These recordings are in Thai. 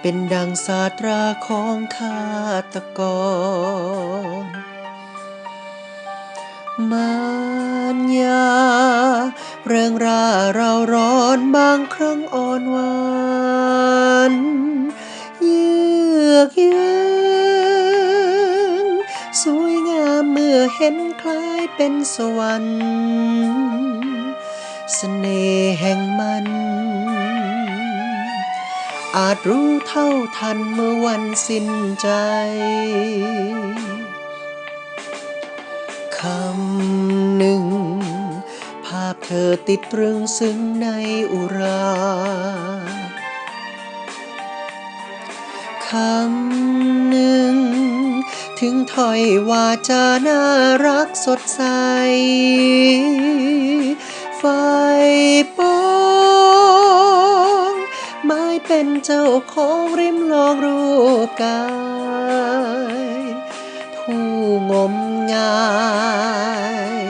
เป็นดังสาสตราของข้าตกร มารยาเรื่องราเราร้อนบางครั้งอ่อนหวานเยือกเย็นสวยงามเมื่อเห็นคล้ายเป็นสวรรค์เสน่ห์แห่งมัน อาจรู้เท่าทันเมื่อวันสิ้นใจคำหนึ่ง ภาพเธอติดตรึงซึ้งในอุราคำหนึ่ง ถึงถ้อยวาจาน่ารักสดใส ไฟปอ เป็นเจ้าของริมลองรูปกาย ผู้งมงาย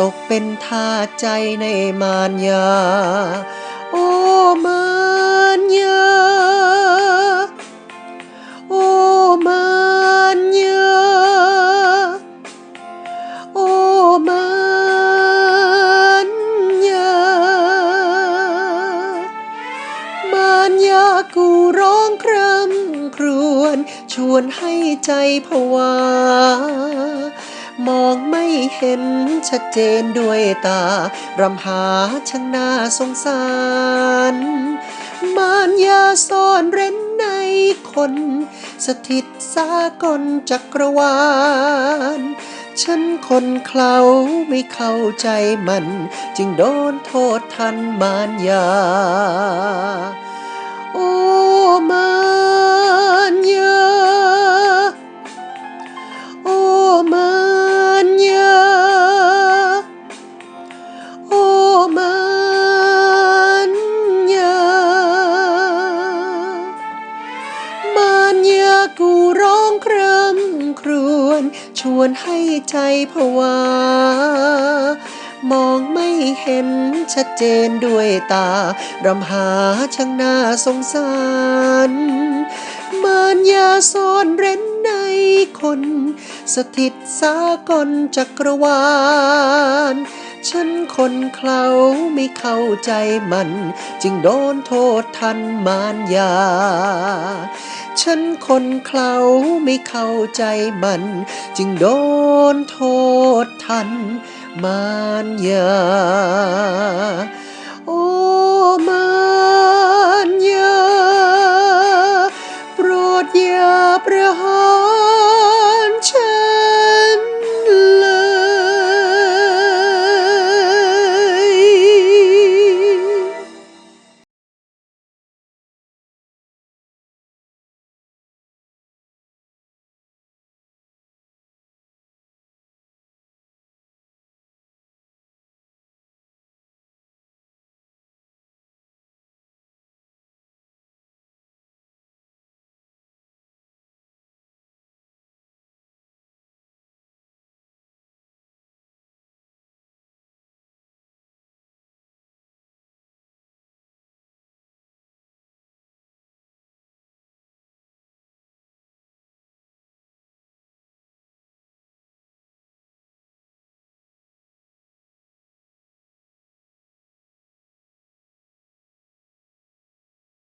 ตกเป็นทาใจในมารยา โอ้มารยา โอ้มารยา โอ้มาร กูร้องคร่ำครวญชวนให้ใจผวามองไม่เห็นชัดเจนด้วยตารำหาช่างน่าสงสาร มารยาซ่อนเร้นในคน สถิตสากลจักรวาล ฉันคนเขาไม่เข้าใจมัน จึงโดนโทษทันมารยา โอ้ มารยาโอ้มารยาโอ้มารยามารยากูร้องคร่ำครวญชวนให้ใจผวา มองไม่เห็นชัดเจนด้วยตารำหาช่างน่าสงสารมารยาซ่อนเร้นในคน สถิตสากลจักรวาล ฉันคนเขาไม่เข้าใจมัน จึงโดนโทษทันมารยา ฉันคนเขาไม่เข้าใจมัน จึงโดนโทษทัน มารยา โอ้มารยา โปรดอย่าประหาร